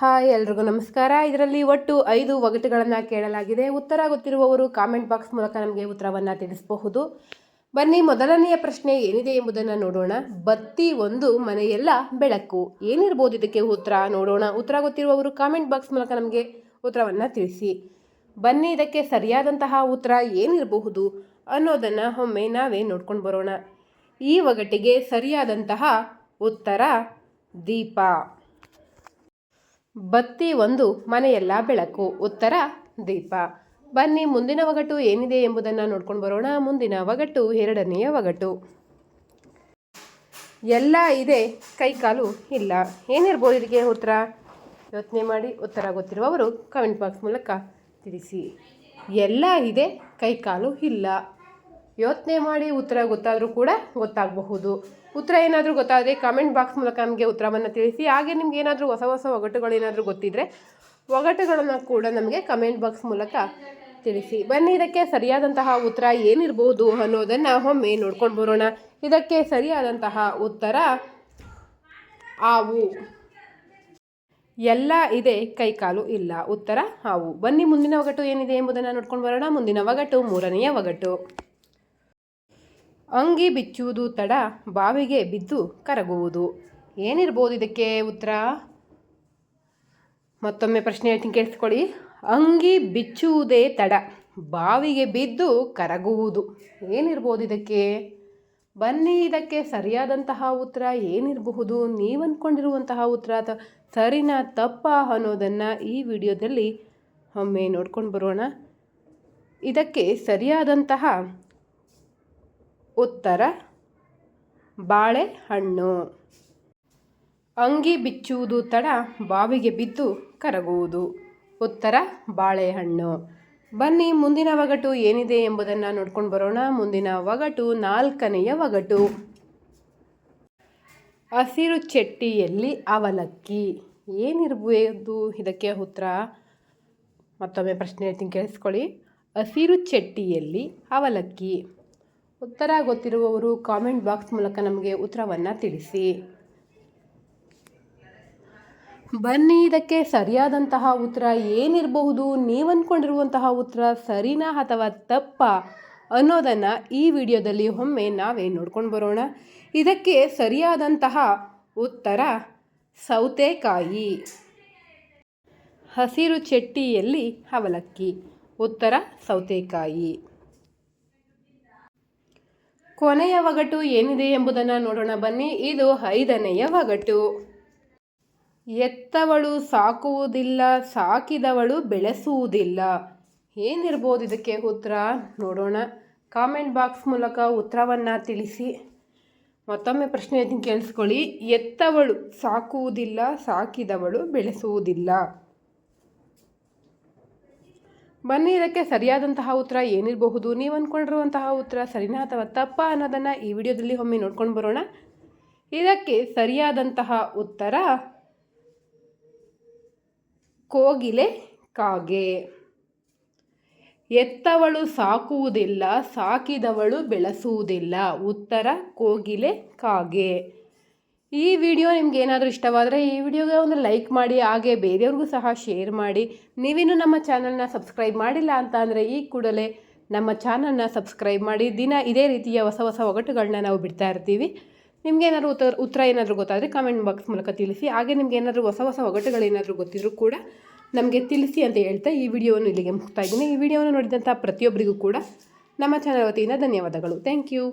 Hi ಎಲ್ರಿಗೂ ನಮಸ್ಕಾರ. ಇದರಲ್ಲಿ ಒಟ್ಟು ಐದು ಒಗಟುಗಳನ್ನು ಕೇಳಲಾಗಿದೆ. ಉತ್ತರ ಗೊತ್ತಿರುವವರು ಕಾಮೆಂಟ್ ಬಾಕ್ಸ್ ಮೂಲಕ ನಮಗೆ ಉತ್ತರವನ್ನು ತಿಳಿಸಬಹುದು. ಬನ್ನಿ, ಮೊದಲನೆಯ ಪ್ರಶ್ನೆ ಏನಿದೆ ಎಂಬುದನ್ನು ನೋಡೋಣ. ಬತ್ತಿ ಒಂದು, ಮನೆಯೆಲ್ಲ ಬೆಳಕು. ಏನಿರ್ಬೋದು ಇದಕ್ಕೆ ಉತ್ತರ ನೋಡೋಣ. ಉತ್ತರ ಗೊತ್ತಿರುವವರು ಕಾಮೆಂಟ್ ಬಾಕ್ಸ್ ಮೂಲಕ ನಮಗೆ ಉತ್ತರವನ್ನು ತಿಳಿಸಿ. ಬನ್ನಿ, ಇದಕ್ಕೆ ಸರಿಯಾದಂತಹ ಉತ್ತರ ಏನಿರಬಹುದು ಅನ್ನೋದನ್ನು ಒಮ್ಮೆ ನಾವೇ ನೋಡ್ಕೊಂಡು ಬರೋಣ. ಈ ಒಗಟಿಗೆ ಸರಿಯಾದಂತಹ ಉತ್ತರ ದೀಪ. ಬತ್ತಿ ಒಂದು ಮನೆಯೆಲ್ಲ ಬೆಳಕು. ಉತ್ತರ, ದೀಪ. ಬನ್ನಿ, ಮುಂದಿನ ಒಗಟು ಏನಿದೆ ಎಂಬುದನ್ನು ನೋಡ್ಕೊಂಡು ಬರೋಣ. ಮುಂದಿನ ಒಗಟು, ಎರಡನೆಯ ಒಗಟು. ಎಲ್ಲ ಇದೆ, ಕೈಕಾಲು ಇಲ್ಲ. ಏನಿರ್ಬೋದು ಇದಕ್ಕೆ ಉತ್ತರ? ಯೋಚನೆ ಮಾಡಿ ಉತ್ತರ ಗೊತ್ತಿರುವವರು ಕಮೆಂಟ್ ಬಾಕ್ಸ್ ಮೂಲಕ ತಿಳಿಸಿ. ಎಲ್ಲ ಇದೆ, ಕೈಕಾಲು ಇಲ್ಲ. ಯೋಚನೆ ಮಾಡಿ ಉತ್ತರ ಗೊತ್ತಾದರೂ ಕೂಡ ಗೊತ್ತಾಗಬಹುದು. ಉತ್ತರ ಏನಾದರೂ ಗೊತ್ತಾದರೆ ಕಾಮೆಂಟ್ ಬಾಕ್ಸ್ ಮೂಲಕ ನಮಗೆ ಉತ್ತರವನ್ನು ತಿಳಿಸಿ. ಹಾಗೆ ನಿಮ್ಗೆ ಏನಾದರೂ ಹೊಸ ಹೊಸ ಒಗಟುಗಳು ಏನಾದರೂ ಗೊತ್ತಿದ್ದರೆ ಒಗಟುಗಳನ್ನು ಕೂಡ ನಮಗೆ ಕಮೆಂಟ್ ಬಾಕ್ಸ್ ಮೂಲಕ ತಿಳಿಸಿ. ಬನ್ನಿ, ಇದಕ್ಕೆ ಸರಿಯಾದಂತಹ ಉತ್ತರ ಏನಿರ್ಬೋದು ಅನ್ನೋದನ್ನು ಒಮ್ಮೆ ನೋಡ್ಕೊಂಡು ಬರೋಣ. ಇದಕ್ಕೆ ಸರಿಯಾದಂತಹ ಉತ್ತರ ಹಾವು. ಎಲ್ಲ ಇದೆ, ಕೈಕಾಲು ಇಲ್ಲ. ಉತ್ತರ ಹಾವು. ಬನ್ನಿ, ಮುಂದಿನ ಒಗಟು ಏನಿದೆ ಎಂಬುದನ್ನು ನೋಡ್ಕೊಂಡು ಬರೋಣ. ಮುಂದಿನ ಒಗಟು ಮೂರನೆಯ ಒಗಟು. ಅಂಗಿ ಬಿಚ್ಚುವುದು ತಡ, ಬಾವಿಗೆ ಬಿದ್ದು ಕರಗುವುದು. ಏನಿರ್ಬೋದು ಇದಕ್ಕೆ ಉತ್ತರ? ಮತ್ತೊಮ್ಮೆ ಪ್ರಶ್ನೆ ಹೇಳ್ತೀನಿ, ಕೇಳಿಸ್ಕೊಳ್ಳಿ. ಅಂಗಿ ಬಿಚ್ಚುವುದೇ ತಡ, ಬಾವಿಗೆ ಬಿದ್ದು ಕರಗುವುದು. ಏನಿರ್ಬೋದು ಇದಕ್ಕೆ? ಬನ್ನಿ, ಇದಕ್ಕೆ ಸರಿಯಾದಂತಹ ಉತ್ತರ ಏನಿರಬಹುದು? ನೀವು ಅಂದ್ಕೊಂಡಿರುವಂತಹ ಉತ್ತರ ಅಥವಾ ಸರಿನಾ ತಪ್ಪ ಅನ್ನೋದನ್ನು ಈ ವಿಡಿಯೋದಲ್ಲಿ ಒಮ್ಮೆ ನೋಡ್ಕೊಂಡು ಬರೋಣ. ಇದಕ್ಕೆ ಸರಿಯಾದಂತಹ ಉತ್ತರ, ಬಾಳೆಹಣ್ಣು. ಅಂಗಿ ಬಿಚ್ಚುವುದು ತಡ, ಬಾವಿಗೆ ಬಿದ್ದು ಕರಗುವುದು. ಉತ್ತರ, ಬಾಳೆಹಣ್ಣು. ಬನ್ನಿ, ಮುಂದಿನ ಒಗಟು ಏನಿದೆ ಎಂಬುದನ್ನು ನೋಡ್ಕೊಂಡು ಬರೋಣ. ಮುಂದಿನ ಒಗಟು ನಾಲ್ಕನೆಯ ಒಗಟು ಹಸಿರು ಚಟ್ಟಿಯಲ್ಲಿ ಅವಲಕ್ಕಿ. ಏನಿರ್ಬೋದು ಇದಕ್ಕೆ ಉತ್ತರ? ಮತ್ತೊಮ್ಮೆ ಪ್ರಶ್ನೆ ಹೇಳ್ತೀನಿ, ಕೇಳಿಸ್ಕೊಳ್ಳಿ. ಹಸಿರು ಚಟ್ಟಿಯಲ್ಲಿ ಅವಲಕ್ಕಿ. ಉತ್ತರ ಗೊತ್ತಿರುವವರು ಕಾಮೆಂಟ್ ಬಾಕ್ಸ್ ಮೂಲಕ ನಮಗೆ ಉತ್ತರವನ್ನು ತಿಳಿಸಿ. ಬನ್ನಿ, ಇದಕ್ಕೆ ಸರಿಯಾದಂತಹ ಉತ್ತರ ಏನಿರಬಹುದು? ನೀವು ಅಂದ್ಕೊಂಡಿರುವಂತಹ ಉತ್ತರ ಸರಿನಾ ಅಥವಾ ತಪ್ಪ ಅನ್ನೋದನ್ನು ಈ ವಿಡಿಯೋದಲ್ಲಿ ಒಮ್ಮೆ ನಾವೇ ನೋಡ್ಕೊಂಡು ಬರೋಣ. ಇದಕ್ಕೆ ಸರಿಯಾದಂತಹ ಉತ್ತರ ಸೌತೆಕಾಯಿ. ಹಸಿರು ಚಟ್ಟಿಯಲ್ಲಿ ಅವಲಕ್ಕಿ. ಉತ್ತರ ಸೌತೆಕಾಯಿ. ಕೊನೆಯ ಒಗಟು ಏನಿದೆ ಎಂಬುದನ್ನು ನೋಡೋಣ. ಬನ್ನಿ, ಇದು ಐದನೆಯ ಒಗಟು ಎತ್ತವಳು ಸಾಕುವುದಿಲ್ಲ, ಸಾಕಿದವಳು ಬೆಳೆಸುವುದಿಲ್ಲ. ಏನಿರ್ಬೋದು ಇದಕ್ಕೆ ಉತ್ತರ? ನೋಡೋಣ. ಕಾಮೆಂಟ್ ಬಾಕ್ಸ್ ಮೂಲಕ ಉತ್ತರವನ್ನು ತಿಳಿಸಿ. ಮತ್ತೊಮ್ಮೆ ಪ್ರಶ್ನೆ ಕೇಳಿಸ್ಕೊಳ್ಳಿ. ಎತ್ತವಳು ಸಾಕುವುದಿಲ್ಲ, ಸಾಕಿದವಳು ಬೆಳೆಸುವುದಿಲ್ಲ. ಬನ್ನಿ, ಇದಕ್ಕೆ ಸರಿಯಾದಂತಹ ಉತ್ತರ ಏನಿರಬಹುದು? ನೀವು ಅಂದ್ಕೊಂಡಿರುವಂತಹ ಉತ್ತರ ಸರಿನಾ ಅಥವಾ ತಪ್ಪ ಅನ್ನೋದನ್ನು ಈ ವಿಡಿಯೋದಲ್ಲಿ ಒಮ್ಮೆ ನೋಡ್ಕೊಂಡು ಬರೋಣ. ಇದಕ್ಕೆ ಸರಿಯಾದಂತಹ ಉತ್ತರ, ಕೋಗಿಲೆ ಕಾಗೆ. ಎತ್ತವಳು ಸಾಕುವುದಿಲ್ಲ, ಸಾಕಿದವಳು ಬೆಳೆಸುವುದಿಲ್ಲ. ಉತ್ತರ, ಕೋಗಿಲೆ ಕಾಗೆ. ಈ ವಿಡಿಯೋ ನಿಮ್ಗೆ ಏನಾದರೂ ಇಷ್ಟವಾದರೆ ಈ ವಿಡಿಯೋಗೆ ಒಂದು ಲೈಕ್ ಮಾಡಿ, ಹಾಗೆ ಬೇರೆಯವ್ರಿಗೂ ಸಹ ಶೇರ್ ಮಾಡಿ. ನೀವಿನ್ನೂ ನಮ್ಮ ಚಾನಲ್ನ ಸಬ್ಸ್ಕ್ರೈಬ್ ಮಾಡಿಲ್ಲ ಅಂತ ಅಂದರೆ ಈ ಕೂಡಲೇ ನಮ್ಮ ಚಾನಲ್ನ ಸಬ್ಸ್ಕ್ರೈಬ್ ಮಾಡಿ. ದಿನ ಇದೇ ರೀತಿಯ ಹೊಸ ಹೊಸ ಒಗಟುಗಳನ್ನ ನಾವು ಬಿಡ್ತಾ ಇರ್ತೀವಿ. ನಿಮ್ಗೆ ಏನಾದರೂ ಉತ್ತರ ಉತ್ತರ ಏನಾದರೂ ಗೊತ್ತಾದರೆ ಕಾಮೆಂಟ್ ಬಾಕ್ಸ್ ಮೂಲಕ ತಿಳಿಸಿ. ಹಾಗೆ ನಿಮ್ಗೆ ಏನಾದರೂ ಹೊಸ ಹೊಸ ಒಗಟುಗಳೇನಾದರೂ ಗೊತ್ತಿದ್ರೂ ಕೂಡ ನಮಗೆ ತಿಳಿಸಿ ಅಂತ ಹೇಳ್ತಾ ಈ ವಿಡಿಯೋವನ್ನು ಇಲ್ಲಿಗೆ ಮುಗ್ತಾ ಇದ್ದೀನಿ ಈ ವಿಡಿಯೋವನ್ನು ನೋಡಿದಂಥ ಪ್ರತಿಯೊಬ್ಬರಿಗೂ ಕೂಡ ನಮ್ಮ ಚಾನಲ್ ವತಿಯಿಂದ ಧನ್ಯವಾದಗಳು. Thank you